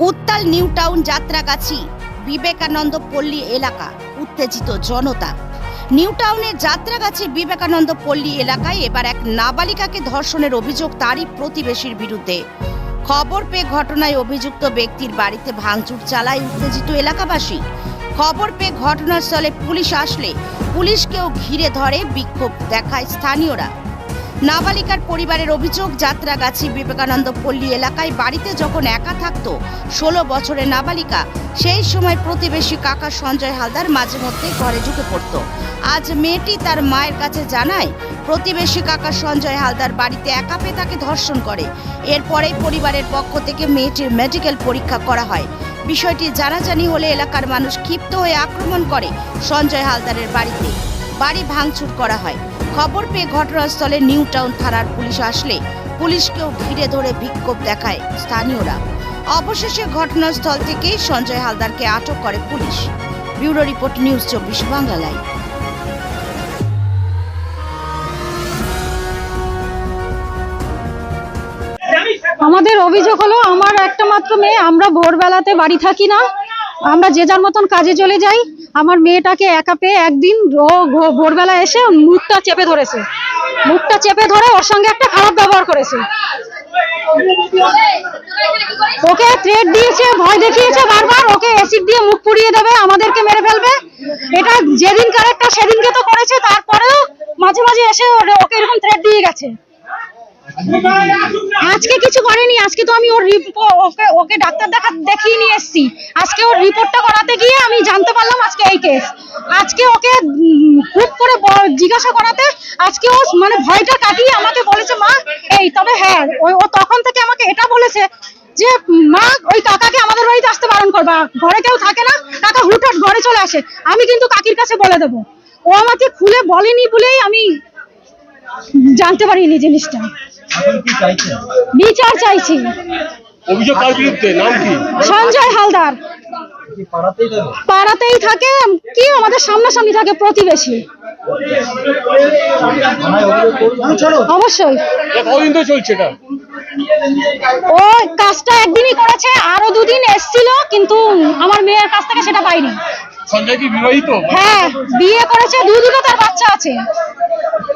উত্তাল new town Jatragachhi, Vivekananda পল্লী এলাকা, উত্তেজিত জনতা। নিউ টাউনের যাত্রাগাছি, বিবেকানন্দ পল্লী এলাকায় এবার এক নাবালিকাকে ধর্ষণের অভিযোগ তারই প্রতিবেশীর বিরুদ্ধে। খবর পেয়ে ঘটনায় অভিযুক্ত ব্যক্তির বাড়িতে ভাঙচুর চালায় উত্তেজিত এলাকাবাসী। খবর পেয়ে ঘটনাস্থলে পুলিশ আসলে, পুলিশকেও ঘিরে ধরে বিক্ষোভ দেখায় স্থানীয়রা। নাবালিকার পরিবারের অভিযোগ, যাত্রাগাছি বিবেকানন্দ পল্লী এলাকায় বাড়িতে যখন একা থাকতো, ষোলো বছরের নাবালিকা, সেই সময় প্রতিবেশী কাকা সঞ্জয় হালদার মাঝে মধ্যে ঘরে ঢুকে পড়তো। আজ মেয়েটি তার মায়ের কাছে জানায়, প্রতিবেশী কাকা সঞ্জয় হালদার বাড়িতে একা পেয়ে তাকে ধর্ষণ করে। এরপরেই পরিবারের পক্ষ থেকে মেয়েটির মেডিকেল পরীক্ষা করা হয়। বিষয়টি জানাজানি হলে এলাকার মানুষ ক্ষিপ্ত হয়ে আক্রমণ করে সঞ্জয় হালদারের বাড়িতে। বাড়ি ভাঙচুর করা হয়। খবর পেয়ে ঘটনাস্থলে নিউ টাউন থানার পুলিশ আসলে পুলিশকেও ঘিরে ধরে বিক্ষোভ দেখায় স্থানীয়রা। অবশেষে ঘটনাস্থল থেকে সঞ্জয় হালদারকে আটক করে পুলিশ। ব্যুরো রিপোর্ট নিউজ চব্বিশ বাংলায় আমাদের অভিযোগ হলো, আমার একটা মাত্র মেয়ে, আমরা ভোরবেলাতে বাড়ি থাকি না। আমরা যে যার মতন কাজে চলে যাই, আমার মেয়েটাকে একা পেয়ে একদিন ভোরবেলা এসে মুখটা চেপে ধরেছে। মুখটা চেপে ধরে ওর সঙ্গে একটা খারাপ ব্যবহার করেছে। ওকে থ্রেট দিয়েছে, ভয় দেখিয়েছে বারবার, ওকে অ্যাসিড দিয়ে মুখ পুড়িয়ে দেবে, আমাদেরকে মেরে ফেলবে। এটা যেদিন কারেক্টটা সেদিনকে তো করেছে, তারপরেও মাঝে মাঝে এসে ওকে এরকম থ্রেট দিয়ে গেছে। আজকে কিছু করেনি, আজকে তো আমি ওর ওকে ওকে ডাক্তার দেখা, দেখিয়ে নিয়ে এসেছি। আজকে ওর রিপোর্টটা করাতে গিয়ে আমি জানতে পারলাম আজকে এই কেস আজকে ওকে খুব করে জিজ্ঞাসা করাতে আজকে ও মানে ভয়টা কাটিয়ে আমাকে বলেছে, মা, এই, তবে হ্যাঁ ও ও তখন থেকে আমাকে এটা বলেছে যে, মা, ওই কাকাকে আমাদের বাড়িতে আসতে বারণ করবা ঘরে কেউ থাকে না, কাকা হুটহাট ঘরে চলে আসে। আমি কিন্তু কাকির কাছে বলে দেবো। ও আমাকে খুলে বলেনি বলেই আমি জানতে পারিনি জিনিসটা। এখন কি চাইছেন? বিচার চাইছি। অভিযোগ কার বিরুদ্ধে নাম কি? সঞ্জয় হালদার। পাড়াতেই থাকে? কি আমাদের সামনাসামনি থাকে প্রতিবেশী। অবশ্যই। চলছে এটা? ও কাজটা একদিনই করেছে আরও দুদিন এসছিল কিন্তু আমার মেয়ের কাছ থেকে সেটা পাইনি। সঞ্জয় কি বিবাহিত? হ্যাঁ বিয়ে করেছে দুদিনও তার বাচ্চা আছে।